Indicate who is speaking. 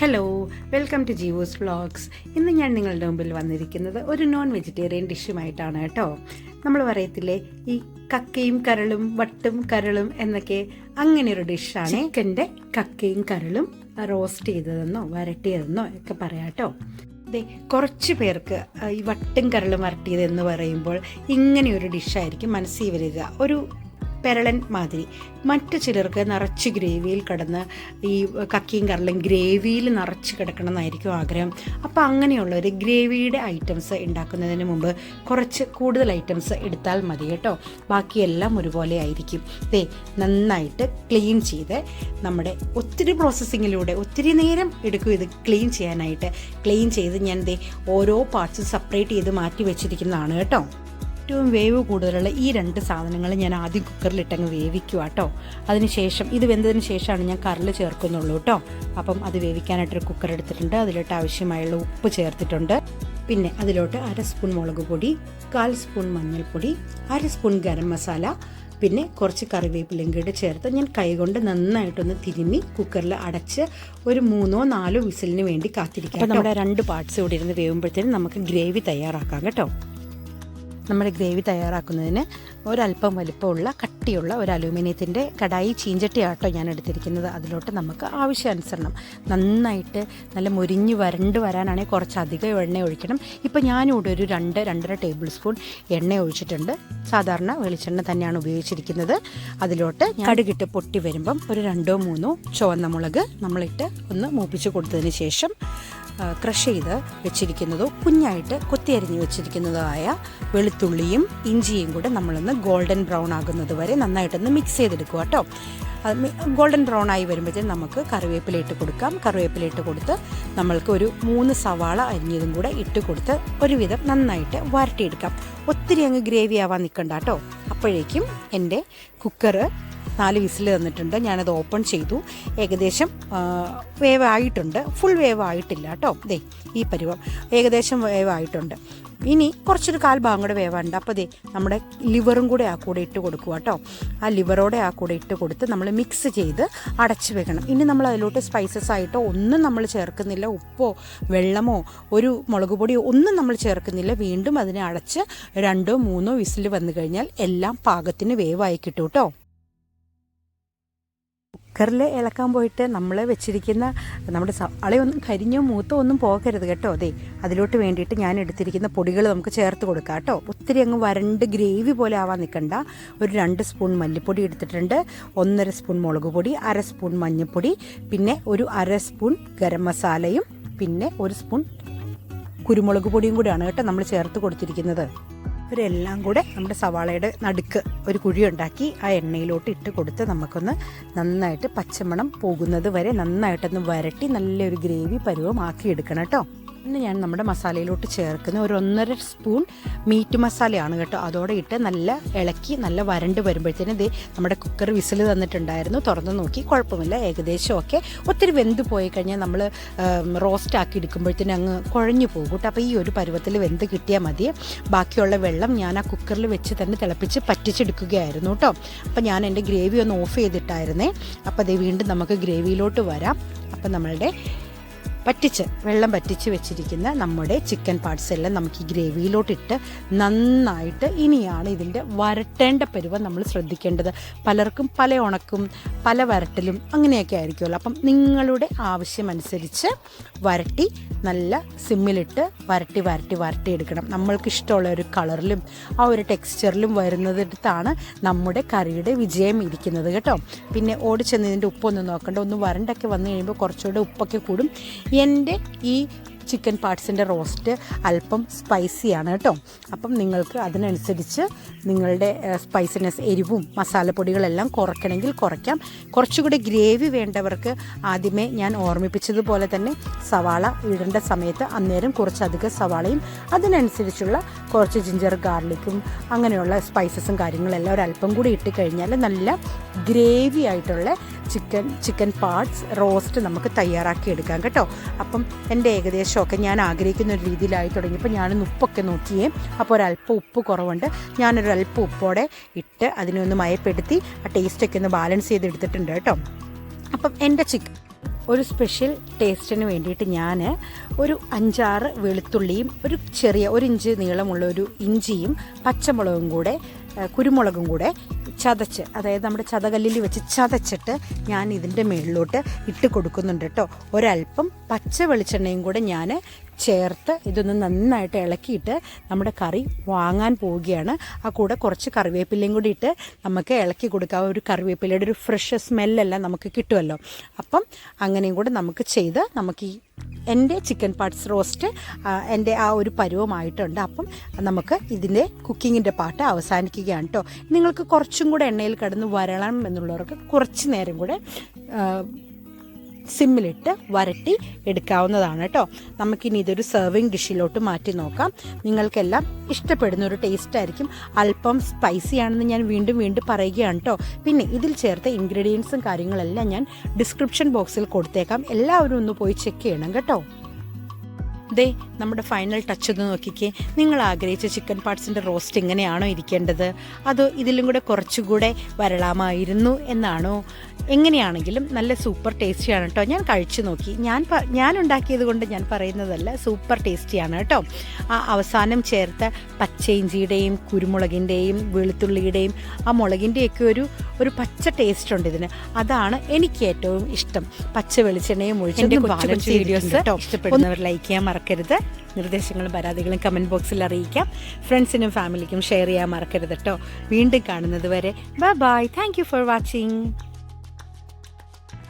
Speaker 1: Hello welcome to Jeevo's vlogs ഇന്ന് ഞാൻ നിങ്ങളുടെ മുമ്പിൽ വന്നിരിക്കുന്നത് ഒരു നോൺ വെജിറ്റേറിയൻ ഡിഷുമായിട്ടാണ് കേട്ടോ. നമ്മൾ പറയത്തില്ലേ ഈ കക്കയും കരളും വട്ടും കരളും എന്നൊക്കെ അങ്ങനെ ഒരു ഡിഷാണ് ചിക്കന്റെ കക്കയും കരളും റോസ്റ്റ് ചെയ്തതെന്നോ വരട്ടിയതെന്നോ ഒക്കെ പറയാം കേട്ടോ. ദേ കുറച്ച് പേർക്ക് ഈ വട്ടും കരളും വരട്ടിയത് എന്ന് പറയുമ്പോൾ ഇങ്ങനെ ഒരു ഡിഷായിരിക്കും മനസ്സിൽ വരിക. ഒരു പെരളൻ മാതിരി. മറ്റു ചിലർക്ക് നിറച്ച് ഗ്രേവിയിൽ കിടന്ന് ഈ കക്കിയും കരളും ഗ്രേവിയിൽ നിറച്ച് കിടക്കണം എന്നായിരിക്കും ആഗ്രഹം. അപ്പോൾ അങ്ങനെയുള്ളവർ ഗ്രേവിയുടെ ഐറ്റംസ് ഉണ്ടാക്കുന്നതിന് മുമ്പ് കുറച്ച് കൂടുതൽ ഐറ്റംസ് എടുത്താൽ മതി കേട്ടോ. ബാക്കിയെല്ലാം ഒരുപോലെ ആയിരിക്കും. ദേ നന്നായിട്ട് ക്ലീൻ ചെയ്ത് നമ്മുടെ ഒത്തിരി പ്രോസസ്സിങ്ങിലൂടെ ഒത്തിരി നേരം എടുക്കും ഇത് ക്ലീൻ ചെയ്യാനായിട്ട്. ക്ലീൻ ചെയ്ത് ഞാൻ ദേ ഓരോ പാർട്സും സെപ്പറേറ്റ് ചെയ്ത് മാറ്റി വെച്ചിരിക്കുന്നതാണ് കേട്ടോ. ഏറ്റവും വേവ് കൂടുതലുള്ള ഈ രണ്ട് സാധനങ്ങൾ ഞാൻ ആദ്യം കുക്കറിലിട്ടങ്ങ് വേവിക്കുക കേട്ടോ അതിനുശേഷം ഇത് വെന്തതിന് ശേഷമാണ് ഞാൻ കറിൽ ചേർക്കുന്നുള്ളൂ കേട്ടോ അപ്പം അത് വേവിക്കാനായിട്ടൊരു കുക്കർ എടുത്തിട്ടുണ്ട്. അതിലോട്ട് ആവശ്യമായുള്ള ഉപ്പ് ചേർത്തിട്ടുണ്ട്. പിന്നെ അതിലോട്ട് അര സ്പൂൺ മുളക് പൊടി കാൽ സ്പൂൺ മഞ്ഞൾപ്പൊടി അര സ്പൂൺ ഗരം മസാല പിന്നെ കുറച്ച് കറിവേപ്പിലയും കൂടെ ചേർത്ത് ഞാൻ കൈകൊണ്ട് നന്നായിട്ടൊന്ന് തിരുമ്മി കുക്കറിൽ അടച്ച് ഒരു മൂന്നോ നാലോ വിസിലിന് വേണ്ടി കാത്തിരിക്കാം നമ്മുടെ രണ്ട് പാർട്സ് ഇവിടെ ഇരുന്ന് വേവുമ്പോഴത്തേനും നമുക്ക് ഗ്രേവി തയ്യാറാക്കാം കേട്ടോ. നമ്മുടെ ഗ്രേവി തയ്യാറാക്കുന്നതിന് ഒരല്പം വലിപ്പമുള്ള കട്ടിയുള്ള ഒരു അലൂമിനിയത്തിന്റെ കടായി ചീഞ്ചട്ടിയാട്ടോ ഞാൻ എടുത്തിരിക്കുന്നത്. അതിലോട്ട് നമുക്ക് ആവശ്യാനുസരണം. നന്നായിട്ട് നല്ല മുരിഞ്ഞ് വരണ്ട് വരാനാണെങ്കിൽ കുറച്ചധികം എണ്ണ ഒഴിക്കണം. ഇപ്പോൾ ഞാനിവിടെ ഒരു രണ്ട് രണ്ടര ടേബിൾ സ്പൂൺ എണ്ണ ഒഴിച്ചിട്ടുണ്ട്. സാധാരണ വെളിച്ചെണ്ണ തന്നെയാണ് ഉപയോഗിച്ചിരിക്കുന്നത്. അതിലോട്ട് കടുകിട്ട് പൊട്ടി വരുമ്പം ഒരു രണ്ടോ മൂന്നോ ചുവന്ന മുളക് നമ്മളിട്ട് ഒന്ന് മൂപ്പിച്ച് കൊടുത്തതിന് ശേഷം ക്രഷ് ചെയ്ത് വെച്ചിരിക്കുന്നതോ കുഞ്ഞായിട്ട് കൊത്തിയരിഞ്ഞ് വെച്ചിരിക്കുന്നതോ ആയ വെളുത്തുള്ളിയും ഇഞ്ചിയും കൂടെ നമ്മളൊന്ന് ഗോൾഡൻ ബ്രൗൺ ആകുന്നത് വരെ നന്നായിട്ടൊന്ന് മിക്സ് ചെയ്തെടുക്കുക കേട്ടോ. ഗോൾഡൻ ബ്രൗൺ ആയി വരുമ്പോഴത്തേക്കും നമുക്ക് കറിവേപ്പില ഇട്ട് കൊടുക്കാം. കറിവേപ്പില ഇട്ട് കൊടുത്ത് നമ്മൾക്ക് ഒരു മൂന്ന് സവാള അരിഞ്ഞതും കൂടെ ഇട്ട് കൊടുത്ത് ഒരുവിധം നന്നായിട്ട് വരട്ടിയെടുക്കാം. ഒത്തിരി അങ്ങ് ഗ്രേവി ആവാൻ നിൽക്കണ്ട കേട്ടോ. അപ്പോഴേക്കും എന്റെ കുക്കറ് നാല് വിസിൽ തന്നിട്ടുണ്ട്. ഞാനത് ഓപ്പൺ ചെയ്തു. ഏകദേശം വേവ് ആയിട്ടുണ്ട് ഫുൾ വേവ് ആയിട്ടില്ല കേട്ടോ. ദേ ഈ പരുവം ഏകദേശം വേവ് ആയിട്ടുണ്ട് ഇനി കുറച്ചൊരു കാൽ ഭാഗം കൂടെ വേവാണ്ട് അപ്പോൾ ദേ നമ്മുടെ ലിവറും കൂടെ ആ കൂടെ ഇട്ട് കൊടുക്കുക കേട്ടോ. ആ ലിവറോടെ ആ കൂടെ ഇട്ട് കൊടുത്ത് നമ്മൾ മിക്സ് ചെയ്ത് അടച്ച് വെക്കണം. ഇനി നമ്മൾ അതിലോട്ട് സ്പൈസസ് ആയിട്ടോ ഒന്നും നമ്മൾ ചേർക്കുന്നില്ല. ഉപ്പോ വെള്ളമോ ഒരു മുളക് പൊടിയോ ഒന്നും നമ്മൾ ചേർക്കുന്നില്ല. വീണ്ടും അതിനെ അടച്ച് രണ്ടോ മൂന്നോ വിസിൽ വന്നു കഴിഞ്ഞാൽ എല്ലാം പാകത്തിന് വേവായി കിട്ടും കേട്ടോ. കുക്കറിൽ ഇളക്കാൻ പോയിട്ട് നമ്മൾ വെച്ചിരിക്കുന്ന നമ്മുടെ സവാളയൊന്നും കരിഞ്ഞോ മൂത്തോ ഒന്നും പോകരുത് കേട്ടോ. അതെ അതിലോട്ട് വേണ്ടിയിട്ട് ഞാൻ എടുത്തിരിക്കുന്ന പൊടികൾ നമുക്ക് ചേർത്ത് കൊടുക്കാം കേട്ടോ. ഒത്തിരി അങ്ങ് വരണ്ട് ഗ്രേവി പോലെ ആവാൻ നിൽക്കണ്ട ഒരു രണ്ട് സ്പൂൺ മല്ലിപ്പൊടി എടുത്തിട്ടുണ്ട്. ഒന്നര സ്പൂൺ മുളക് പൊടി അര സ്പൂൺ മഞ്ഞൾപ്പൊടി പിന്നെ ഒരു അര സ്പൂൺ ഗരം മസാലയും പിന്നെ ഒരു സ്പൂൺ കുരുമുളക് പൊടിയും കൂടിയാണ് കേട്ടോ നമ്മൾ ചേർത്ത് കൊടുത്തിരിക്കുന്നത്. ഇവരെല്ലാം കൂടെ നമ്മുടെ സവാളയുടെ നടുക്ക് ഒരു കുഴി ഉണ്ടാക്കി ആ എണ്ണയിലോട്ട് ഇട്ട് കൊടുത്ത് നമുക്കൊന്ന് നന്നായിട്ട് പച്ചമണം പോകുന്നത് വരെ നന്നായിട്ടൊന്ന് വരട്ടി നല്ലൊരു ഗ്രേവി പരുവമാക്കി എടുക്കണം കേട്ടോ. ഇന്ന് ഞാൻ നമ്മുടെ മസാലയിലോട്ട് ചേർക്കുന്ന ഒരു ഒന്നര സ്പൂൺ മീറ്റ് മസാലയാണ് കേട്ടോ. അതോടെ ഇട്ട് നല്ല ഇളക്കി നല്ല വരണ്ട് വരുമ്പോഴത്തേനും ദേ നമ്മുടെ കുക്കർ വിസിൽ തന്നിട്ടുണ്ടായിരുന്നു. തുറന്ന് നോക്കി കുഴപ്പമില്ല ഏകദേശം ഒക്കെ ഒത്തിരി വെന്ത് പോയി കഴിഞ്ഞാൽ നമ്മൾ റോസ്റ്റ് ആക്കി എടുക്കുമ്പോഴത്തേനും അങ്ങ് കുഴഞ്ഞു പോകും കേട്ടോ. അപ്പോൾ ഈ ഒരു പരുവത്തിൽ വെന്ത് കിട്ടിയാൽ മതി. ബാക്കിയുള്ള വെള്ളം ഞാൻ ആ കുക്കറിൽ വെച്ച് തന്നെ തിളപ്പിച്ച് പറ്റിച്ചെടുക്കുകയായിരുന്നു കേട്ടോ. അപ്പോൾ ഞാൻ എന്റെ ഗ്രേവി ഒന്ന് ഓഫ് ചെയ്തിട്ടായിരുന്നേ. അപ്പോൾ അതേ വീണ്ടും നമുക്ക് ഗ്രേവിയിലോട്ട് വരാം. അപ്പോൾ നമ്മളുടെ പറ്റിച്ച് വെള്ളം പറ്റിച്ച് വെച്ചിരിക്കുന്ന നമ്മുടെ ചിക്കൻ പാർട്സ് എല്ലാം നമുക്ക് ഈ ഗ്രേവിയിലോട്ടിട്ട് നന്നായിട്ട് ഇനിയാണ് ഇതിന്റെ വരട്ടേണ്ട പരുവം നമ്മൾ ശ്രദ്ധിക്കേണ്ടത്. പലർക്കും പല ഉണക്കും പല വരട്ടലും അങ്ങനെയൊക്കെ ആയിരിക്കുമല്ലോ. അപ്പം നിങ്ങളുടെ ആവശ്യമനുസരിച്ച് വരട്ടി നല്ല സിമ്മിലിട്ട് വരട്ടി വരട്ടി വരട്ടി എടുക്കണം. നമ്മൾക്ക് ഇഷ്ടമുള്ള ഒരു കളറിലും ആ ഒരു ടെക്സ്ചറിലും വരുന്നതിടത്താണ് നമ്മുടെ കറിയുടെ വിജയം ഇരിക്കുന്നത് കേട്ടോ. പിന്നെ ഓടിച്ചെന്ന് ചെന്ന് ഇതിന്റെ ഉപ്പൊന്നും നോക്കണ്ട. ഒന്ന് വരണ്ടൊക്കെ വന്നു കഴിയുമ്പോൾ കുറച്ചുകൂടെ ഉപ്പൊക്കെ കൂടും. എന്റെ ഈ ചിക്കൻ പാർട്സിന്റെ റോസ്റ്റ് അല്പം സ്പൈസിയാണ് കേട്ടോ. അപ്പം നിങ്ങൾക്ക് അതിനനുസരിച്ച് നിങ്ങളുടെ സ്പൈസിനെസ് എരിവും മസാലപ്പൊടികളെല്ലാം കുറയ്ക്കണമെങ്കിൽ കുറയ്ക്കാം. കുറച്ചുകൂടി ഗ്രേവി വേണ്ടവർക്ക് ആദ്യമേ ഞാൻ ഓർമ്മിപ്പിച്ചതുപോലെ തന്നെ സവാള ഇടേണ്ട സമയത്ത് അന്നേരം കുറച്ചധികം സവാളയും അതിനനുസരിച്ചുള്ള കുറച്ച് ജിഞ്ചർ ഗാർലിക്കും അങ്ങനെയുള്ള സ്പൈസസും കാര്യങ്ങളെല്ലാം ഒരല്പം കൂടി ഇട്ട് കഴിഞ്ഞാൽ നല്ല ഗ്രേവി ആയിട്ടുള്ള ചിക്കൻ ചിക്കൻ പാർട്സ് റോസ്റ്റ് നമുക്ക് തയ്യാറാക്കി എടുക്കാം കേട്ടോ. അപ്പം എന്റെ ഏകദേശമൊക്കെ ഞാൻ ആഗ്രഹിക്കുന്ന ഒരു രീതിയിലായി തുടങ്ങിയപ്പോൾ ഞാൻ ഉപ്പൊക്കെ നോക്കിയേ. അപ്പോൾ ഒരല്പം ഉപ്പ് കുറവുണ്ട്. ഞാനൊരു അല്പം ഉപ്പോടെ ഇട്ട് അതിനെ ഒന്ന് മയപ്പെടുത്തി ആ ടേസ്റ്റൊക്കെ ഒന്ന് ബാലൻസ് ചെയ്തെടുത്തിട്ടുണ്ട് കേട്ടോ. അപ്പം എന്റെ ചിക്കൻ ഒരു സ്പെഷ്യൽ ടേസ്റ്റിന് വേണ്ടിയിട്ട് ഞാൻ ഒരു അഞ്ചാറ് വെളുത്തുള്ളിയും ഒരു ചെറിയ ഒരു ഇഞ്ച് നീളമുള്ള ഒരു ഇഞ്ചിയും പച്ചമുളകും കൂടെ കുരുമുളകും കൂടെ ചതച്ച് അതായത് നമ്മുടെ ചതകല്ലിൽ വെച്ച് ചതച്ചിട്ട് ഞാൻ ഇതിന്റെ മുകളിലോട്ട് ഇട്ട് കൊടുക്കുന്നുണ്ട് കേട്ടോ. ഒരല്പം പച്ച വെളിച്ചെണ്ണയും കൂടെ ഞാൻ ചേർത്ത് ഇതൊന്ന് നന്നായിട്ട് ഇളക്കിയിട്ട് നമ്മുടെ കറി വാങ്ങാൻ പോവുകയാണ്. ആ കൂടെ കുറച്ച് കറിവേപ്പിലയും കൂടി ഇട്ട് നമുക്ക് ഇളക്കി കൊടുക്കാം. ഒരു കറിവേപ്പിലയുടെ ഒരു ഫ്രഷ് സ്മെല്ലെല്ലാം നമുക്ക് കിട്ടുമല്ലോ. അപ്പം അങ്ങനെയും കൂടെ നമുക്ക് ചെയ്ത് നമുക്ക് ഈ എന്റെ ചിക്കൻ പാർട്സ് റോസ്റ്റ് എന്റെ ആ ഒരു പരുവമായിട്ടുണ്ട്. അപ്പം നമുക്ക് ഇതിന്റെ കുക്കിങ്ങിന്റെ പാട്ട് അവസാനിക്കുകയാണ് കേട്ടോ നിങ്ങൾക്ക് കുറച്ചും കൂടെ എണ്ണയിൽ കിടന്ന് വരണം എന്നുള്ളവർക്ക് കുറച്ച് നേരം കൂടെ സിമ്മിലിട്ട് വരട്ടി എടുക്കാവുന്നതാണ് കേട്ടോ. നമുക്കിനി ഇതൊരു സെർവിങ് ഡിഷിലോട്ട് മാറ്റി നോക്കാം. നിങ്ങൾക്കെല്ലാം ഇഷ്ടപ്പെടുന്ന ഒരു ടേസ്റ്റ് ആയിരിക്കും. അല്പം സ്പൈസി ആണെന്ന് ഞാൻ വീണ്ടും വീണ്ടും പറയുകയാണ് കേട്ടോ. പിന്നെ ഇതിൽ ചേർത്ത ഇൻഗ്രീഡിയൻസും കാര്യങ്ങളെല്ലാം ഞാൻ ഡിസ്ക്രിപ്ഷൻ ബോക്സിൽ കൊടുത്തേക്കാം. എല്ലാവരും ഒന്ന് പോയി ചെക്ക് ചെയ്യണം കേട്ടോ. ദേ നമ്മുടെ ഫൈനൽ ടച്ച് ഒന്ന് നോക്കിക്കേ. നിങ്ങൾ ആഗ്രഹിച്ച ചിക്കൻ പാർട്സിന്റെ റോസ്റ്റ് എങ്ങനെയാണോ ഇരിക്കേണ്ടത്? അതോ ഇതിലും കൂടെ കുറച്ചുകൂടെ വരളാമായിരുന്നു എന്നാണോ? എങ്ങനെയാണെങ്കിലും നല്ല സൂപ്പർ ടേസ്റ്റിയാണ് കേട്ടോ ഞാൻ കഴിച്ചു നോക്കി. ഞാൻ ഞാൻ ഉണ്ടാക്കിയത് കൊണ്ട് ഞാൻ പറയുന്നതല്ല സൂപ്പർ ടേസ്റ്റിയാണ് കേട്ടോ ആ അവസാനം ചേർത്ത പച്ചയിഞ്ചിയുടെയും കുരുമുളകിന്റെയും വെളുത്തുള്ളിയുടെയും ആ മുളകിന്റെയൊക്കെ ഒരു ഒരു പച്ച ടേസ്റ്റ് ഉണ്ട് ഇതിന്. അതാണ് എനിക്ക് ഏറ്റവും ഇഷ്ടം. പച്ച വെളിച്ചെണ്ണയും ഒഴിച്ച് ബാലൻസ് വീഡിയോസ് ഇഷ്ടപ്പെടുന്നവർ ലൈക്ക് ചെയ്യാൻ മറക്കരുത്. നിർദ്ദേശങ്ങളും പരാതികളും കമന്റ് ബോക്സിൽ അറിയിക്കാം. ഫ്രണ്ട്സിനും ഫാമിലിക്കും ഷെയർ ചെയ്യാൻ മറക്കരുത് കേട്ടോ വീണ്ടും കാണുന്നത് വരെ. Bye bye thank for watching